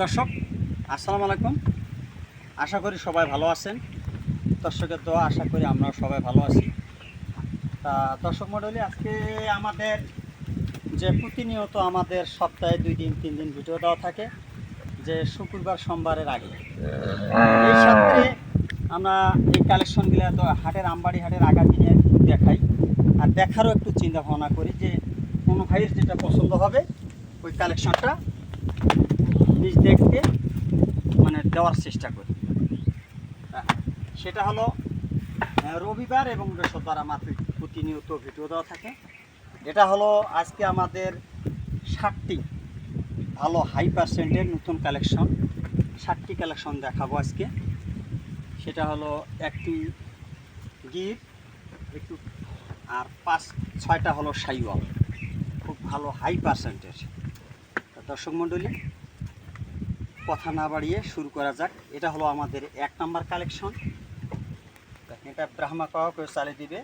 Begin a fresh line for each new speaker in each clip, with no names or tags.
দর্শক, আসসালামু আলাইকুম। আশা করি সবাই ভালো আছেন। দর্শকের তো আশা করি আমরাও সবাই ভালো আছি। তা দর্শক মণ্ডলী, আজকে আমাদের যে প্রতিনিয়ত আমাদের সপ্তাহে দুই দিন, তিন দিন ভিডিও দেওয়া থাকে, যে শুক্রবার সোমবারের আগে। এই সপ্তাহে আমরা এই কালেকশনগুলো তো হাটের আমবাড়ি, হাটের আগা দিনে দেখাই। আর দেখারও একটু চিন্তা ভাবনা করি যে কোনো ভাইয়ের যেটা পছন্দ হবে, ওই কালেকশনটা নিজ দেখতে মানে দেওয়ার চেষ্টা করি। হ্যাঁ, সেটা হলো রবিবার এবং বৃহস্পতিবার আমার প্রতিনিয়ত ভিডিও দেওয়া থাকে। এটা হলো আজকে আমাদের ষাটটি ভালো হাই পার্সেন্টের নতুন কালেকশন ষাটটি কালেকশন দেখাবো আজকে। সেটা হলো একটি গির একটু আর পাঁচ ছয়টা হলো সাইওয়াল। খুব ভালো হাই পার্সেন্টের দর্শক মণ্ডলী কথা না বাড়িয়ে শুরু করা যাক। এটা হলো আমাদের এক নাম্বার কালেকশন এটা ব্রাহ্মা পাওয়া চালিয়ে দিবে।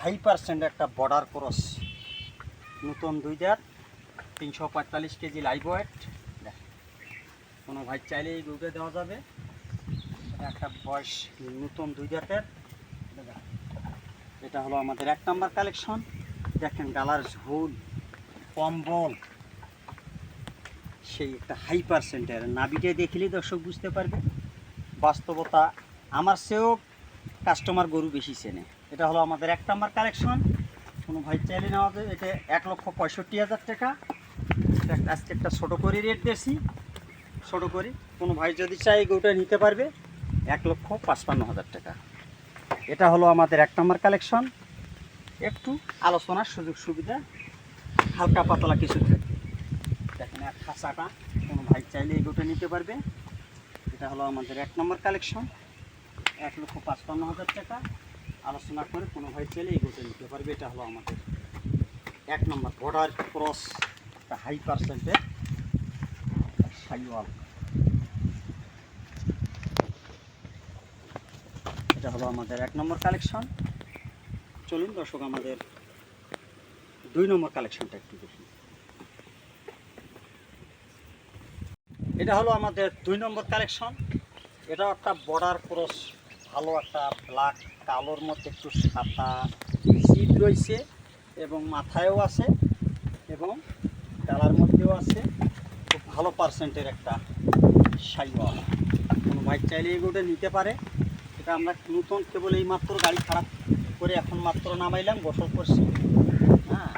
হাই পার্সেন্ট একটা বর্ডার ক্রস নতুন দুই দাঁত তিনশো পঁয়তাল্লিশ কেজি লাইভ ওয়েট কোনো ভাই চাইলে এই গরুটা দেওয়া যাবে। একটা বয়স নতুন দুই দাঁতের এটা হলো আমাদের এক নাম্বার কালেকশন দেখেন গালার ঝোল কম্বল। সেই একটা হাই পার্সেন্টের নাবিটা দেখলে দর্শক বুঝতে পারবে। বাস্তবতা আমার সেও কাস্টমার গরু বেশি চেনে। এটা হলো আমাদের এক নাম্বার কালেকশন কোনো ভাই চাইলে নেওয়া যাবে এটা এক লক্ষ পঁয়ষট্টি হাজার টাকা। আজকে একটা ছোটো করে রেট দিয়েছি। ছোটো করে। কোনো ভাই যদি চাই গরুটা নিতে পারবে, এক লক্ষ পাঁচপান্ন হাজার টাকা। এটা হলো আমাদের এক নম্বর কালেকশন একটু আলোচনার সুযোগ সুবিধা হালকা পাতলা কিছু থাকে দেখেন, এক খাঁচাটা কোনো ভাই চাইলে এই গোটা নিতে পারবে। এটা হলো আমাদের এক নম্বর কালেকশন এক লক্ষ পাঁচপান্ন হাজার টাকা। আলোচনা করে কোনো ভাই চাইলে গোটা নিতে পারবে। এটা হলো আমাদের এক নম্বর বর্ডার ক্রস একটা হাই পার্সেন্টের সাইওয়াল। এটা হলো আমাদের এক নম্বর কালেকশন চলুন দর্শক, আমাদের দুই নম্বর কালেকশনটা একটু দেখি। এটা হলো আমাদের দুই নম্বর কালেকশন। এটা একটা বর্ডার ক্রস ভালো একটা ব্ল্যাক কালোর মধ্যে একটু সাদা সিট রয়েছে এবং মাথায়ও আছে এবং ডালার মধ্যেও আছে। খুব ভালো পার্সেন্টের একটা সাইওয়াল কোনো বাইক চাইলে এগুলো নিতে পারে। এটা আমরা নতুন কেবল এই মাত্র গাড়ি খারাপ করে এখন মাত্র নামাইলাম, গোসল করছি। হ্যাঁ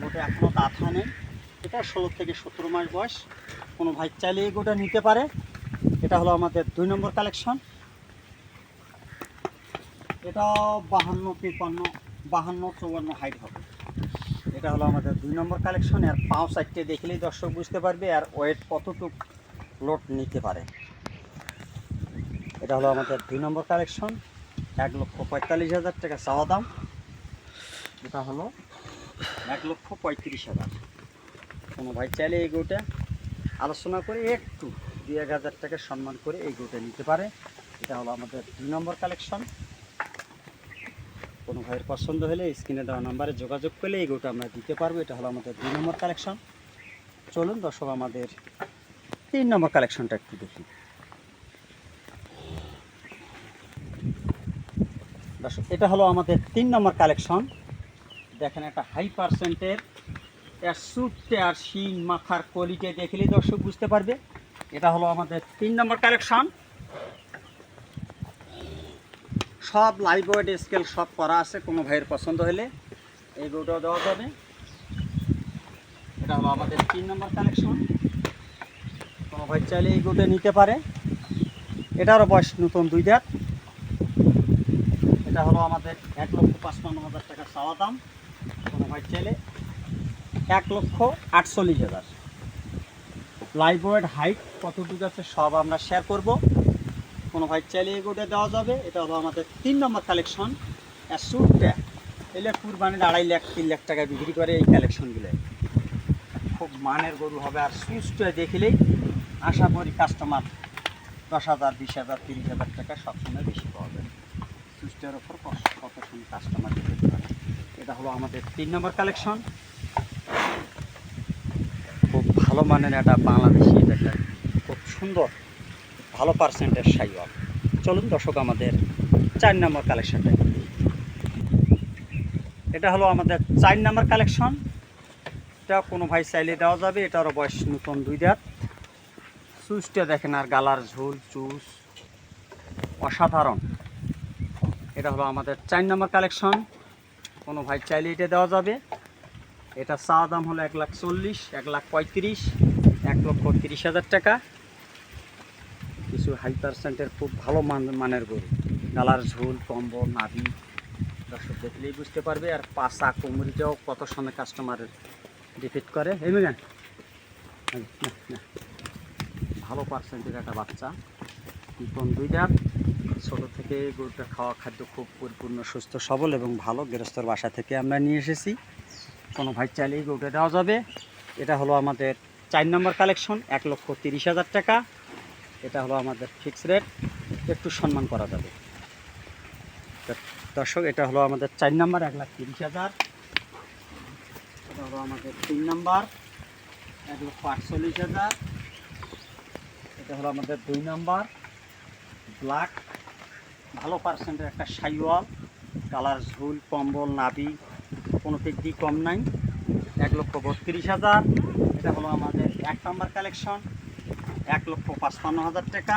গোটা এখনও দাঁত নেই। এটা ষোলো থেকে সতেরো মাস বয়স। কোনো ভাই চাইলে এই গোটা নিতে পারে। এটা হলো আমাদের দুই নম্বর কালেকশন এটাও বাহান্ন, তিপ্পান্ন, বাহান্ন চৌবান্ন হাইট হবে। এটা হলো আমাদের দুই নম্বর কালেকশন আর পাঁচ সাইডটে দেখলেই দর্শক বুঝতে পারবে আর ওয়েট কতটুক লোড নিতে পারে। এটা হলো আমাদের দুই নম্বর কালেকশন এক লক্ষ পঁয়তাল্লিশ হাজার টাকা চাওয়া দাম। এটা হলো এক লক্ষ পঁয়ত্রিশ হাজার। কোনো ভাই চাইলে এই গরুটা আলোচনা করে একটু দুই এক হাজার টাকা সম্মান করে এই গরুটা নিতে পারে। এটা হলো আমাদের দুই নম্বর কালেকশন। কোনো ভাইয়ের পছন্দ হলে স্ক্রিনে দেওয়া নাম্বারে যোগাযোগ করলে এই গরুটা আমরা দিতে পারব। এটা হলো আমাদের দুই নম্বর কালেকশন। চলুন দর্শক, আমাদের তিন নম্বর কালেকশনটা একটু দেখি। দর্শক, এটা হলো আমাদের তিন নম্বর কালেকশন। দেখেন একটা হাই পার্সেন্টের এর সুটে আর শিং মাথার কোয়ালিটি দেখলেই দর্শক বুঝতে পারবে। এটা হলো আমাদের তিন নম্বর কালেকশন। সব লাইভ ওয়েট স্কেল সব করা আছে, কোনো ভাইয়ের পছন্দ হলে। এই গরুটাও দেওয়া যাবে। এটা হলো আমাদের তিন নম্বর কালেকশন। কোনো ভাই চাইলে এই গরুটা নিতে পারে। এটারও বয়স নতুন দুই দাঁত। এটা হলো আমাদের এক লক্ষ পাঁচপান্ন হাজার টাকা চাওয়া দাম। কোনো ভাই চাইলে এক লক্ষ আটচল্লিশ হাজার। লাইভ হাইট কতটুকু আছে সব আমরা শেয়ার করব। কোনো ভাই চাইলে এগুলো দেওয়া যাবে। এটা হলো আমাদের তিন নম্বর কালেকশন আর স্যুটটা এলে কুরবানির আড়াই লাখ, তিন লাখ টাকা বিক্রি করে এই কালেকশনগুলো খুব মানের গরু হবে আর সুইচটা দেখলেই আশা করি কাস্টমার দশ হাজার, বিশ হাজার, তিরিশ হাজার টাকা সবসময় বেশি পাওয়া যায়। সুইচটার ওপর কত- কাস্টমার দিতে পারে এটা হলো আমাদের তিন নম্বর কালেকশন ভালো মানের একটা বাংলাদেশি এটা খুব সুন্দর, ভালো পার্সেন্টের সাইওয়াল। চলুন দর্শক, আমাদের চার নম্বর কালেকশনটা এটা হলো আমাদের চার নম্বর কালেকশন এটা কোনো ভাই চাইলে দেওয়া যাবে এটারও বয়স নতুন দুই দাঁত। চুসটা দেখেন আর গালার ঝোল, চুস। অসাধারণ। এটা হলো আমাদের চার নম্বর কালেকশন কোনো ভাই চাইলে এটা দেওয়া যাবে। এটা চা দাম হলো এক লাখ চল্লিশ, এক লাখ পঁয়ত্রিশ, এক লক্ষ তিরিশ হাজার টাকা। কিছু হাই পার্সেন্টের খুব ভালো মান মানের গরু। গালার ঝোল, কম্বল, নাভি, দর্শক দেখলেই বুঝতে পারবে। আর পাশা কুমড়িটাও কত সময় কাস্টমারের ডিফিট করে। এই মিলেন না না। ভালো পার্সেন্টের একটা বাচ্চা। নতুন দুই দাঁত ছোটো থেকে গরুটা খাওয়া খাদ্য খুব পরিপূর্ণ, সুস্থ, সবল এবং ভালো। গৃহস্থর বাসা থেকে আমরা নিয়ে এসেছি। কোনো ভাই চাইলেই গরুটা দেওয়া যাবে। এটা হলো আমাদের চার নম্বর কালেকশন, এক লক্ষ তিরিশ হাজার টাকা। এটা হলো আমাদের ফিক্স রেট একটু সম্মান করা যাবে। দর্শক, এটা হলো আমাদের চার নাম্বার, এক লাখ তিরিশ হাজার। এটা হলো আমাদের তিন নাম্বার, এক লক্ষ আটচল্লিশ হাজার। এটা হলো আমাদের দুই নাম্বার ব্ল্যাক ভালো পার্সেন্টের একটা সাইওয়াল কালার ঝুল, কম্বল নাবি কোনো দিক কম নাই। এক লক্ষ বত্রিশ হাজার। এটা হলো আমাদের এক নাম্বার কালেকশন এক লক্ষ পাঁচপান্ন হাজার টাকা।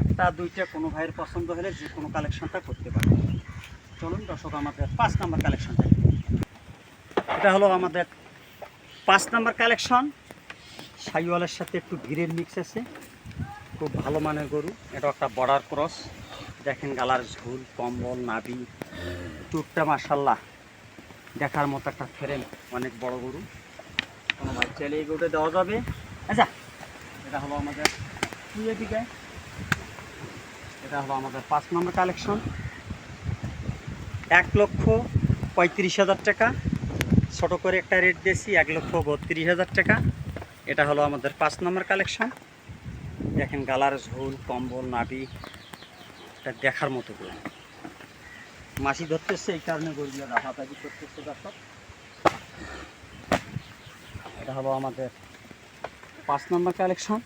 একটা, দুইটা কোনো ভাইয়ের পছন্দ হলে যে কোনো কালেকশনটা করতে পারে। চলুন দর্শক, আমাদের পাঁচ নাম্বার কালেকশনটা এটা হলো আমাদের পাঁচ নাম্বার কালেকশন সাইওয়ালের সাথে একটু ভিড়ের মিক্স আছে। খুব ভালো মানের গরু। এটা একটা বর্ডার ক্রস দেখেন গালার ঝুল, কম্বল নাবি টুকটা মাসাল্লাহ দেখার মতো একটা ফ্রেম অনেক বড় গরু। কোনো ভাই চাইলে এই গরুটা দেওয়া যাবে। আচ্ছা। এটা হলো আমাদের তুই এদিকে। এটা হলো আমাদের পাঁচ নম্বর কালেকশন এক লক্ষ পঁয়ত্রিশ হাজার টাকা। ছোটো করে একটা রেট দিয়েছি এক লক্ষ বত্রিশ হাজার টাকা। এটা হলো আমাদের পাঁচ নম্বর কালেকশন দেখেন গালার ঝোল কম্বল নাবি এটা দেখার মতো করে মাছি ধরতেছে, এই কারণে গরুগুলো রাফাতাজি করতেছে দর্শক। এটা হলো আমাদের পাঁচ নম্বর কালেকশন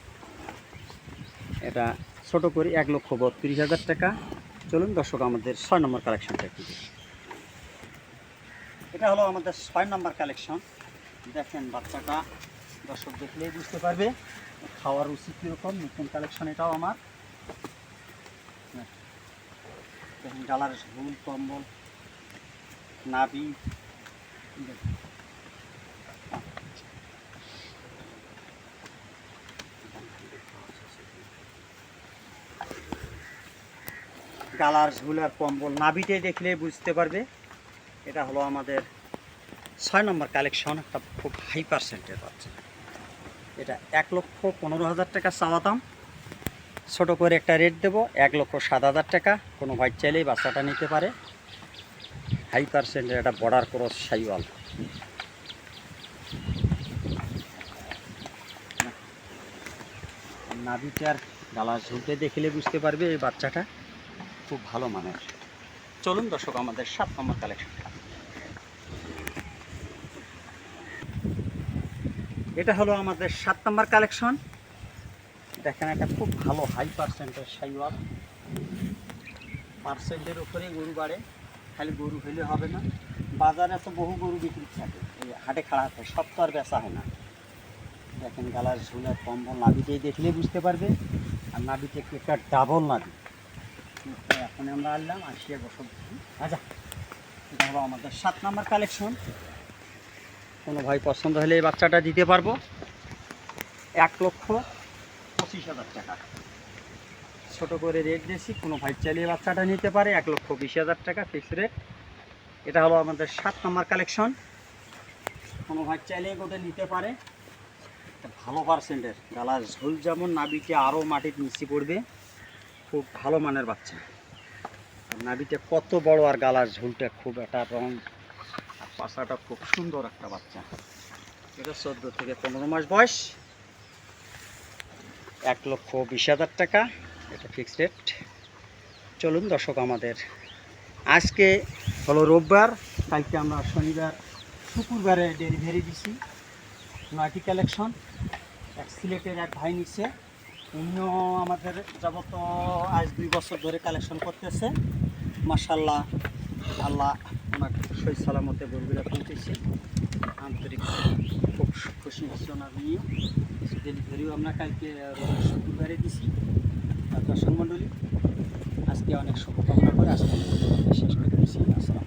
এটা ছোট করে, এক লক্ষ বত্রিশ হাজার টাকা। চলুন দর্শক, আমাদের ছয় নম্বর কালেকশনটা একটু এটা হলো আমাদের ছয় নম্বর কালেকশন দেখেন বাচ্চাটা, দর্শক দেখলেই বুঝতে পারবে, খাওয়ার উচিত কীরকম, নতুন কালেকশন এটাও আমার। দেখেন গালার ঝুল কম্বল নাবি। গালার ঝুল আর কম্বল, নাভিটাই দেখলে বুঝতে পারবে। এটা হলো আমাদের ছয় নম্বর কালেকশন একটা খুব হাই পার্সেন্টের বাচ্চা এটা এক লক্ষ পনেরো হাজার টাকা চাওয়া দাম। ছোটো করে একটা রেট দেবো, এক লক্ষ সাত হাজার টাকা। কোনো হোয়াইট চাইলেই বাচ্চাটা নিতে পারে। হাই পার্সেন্টের একটা বর্ডার ক্রস সাইওয়াল। নাভিটার গালার ঝুলতে দেখলে বুঝতে পারবে এই বাচ্চাটা খুব ভালো মানের। চলুন দর্শক, আমাদের সাত নম্বর কালেকশন এটা হলো আমাদের সাত নম্বর কালেকশন দেখেন একটা খুব ভালো হাই পার্সেন্টের সাইওয়াল। পার্সেন্টের উপরেই গরু বাড়ে, খালি গরু হইলে হবে না। বাজারে তো বহু গরু বিক্রি থাকে, এই হাটে খাড়া থাকে, সব তো আর বেচা হয় না। দেখেন, গালার ঝুলের কম্বল নাবিতেই দেখলে বুঝতে পারবে, আর নাবিতে একটু একটা ডাবল নাবি এখন আমরা আনলাম, আসিয়া বসব আচ্ছা এটা হলো আমাদের সাত নম্বর কালেকশন কোনো ভাই পছন্দ হলে এই বাচ্চাটা দিতে পারব। এক লক্ষ পঁচিশ হাজার টাকা। ছোট করে রেট দিয়েছি, কোনো ভাই চালিয়ে বাচ্চাটা নিতে পারে, এক লক্ষ বিশ হাজার টাকা ফিক্স রেট এটা হলো আমাদের সাত নম্বর কালেকশন কোনো ভাই চাইলে গোটা নিতে পারে। ভালো পার্সেন্টের গালার ঝোল যেমন নাবিকে আরও মাটির নিচে পড়বে, খুব ভালো মানের বাচ্চা। নাবিটা কত বড় আর গালার ঝোলটা খুব একটা রং আর পাশাটা খুব সুন্দর একটা বাচ্চা। এটা চোদ্দ থেকে পনেরো মাস বয়স। এক লক্ষ বিশ হাজার টাকা, এটা ফিক্সড রেট চলুন দর্শক আমাদের, আজকে হলো রোববার, কালকে আমরা শনিবার, শুক্রবারে ডেলিভারি দিছি। নয়টি কালেকশন এক সিলেটের এক ভাই নিচ্ছে উনিও আমাদের যাবত আজ দুই বছর ধরে কালেকশন করতেছে। মাসাল্লাহ আল্লাহ ওনাকে সই সালামতে বরগুড়া পৌঁছেছে। আন্তরিক খুব খুশি হচ্ছে ওনার নিয়ে কিছু ডেলিভারিও আমরা কালকে শুক্রবারে দিছি। দর্শক মণ্ডলী আজকে অনেক শুভকামনা করে আজকে শেষ করে দিচ্ছি আসসালাম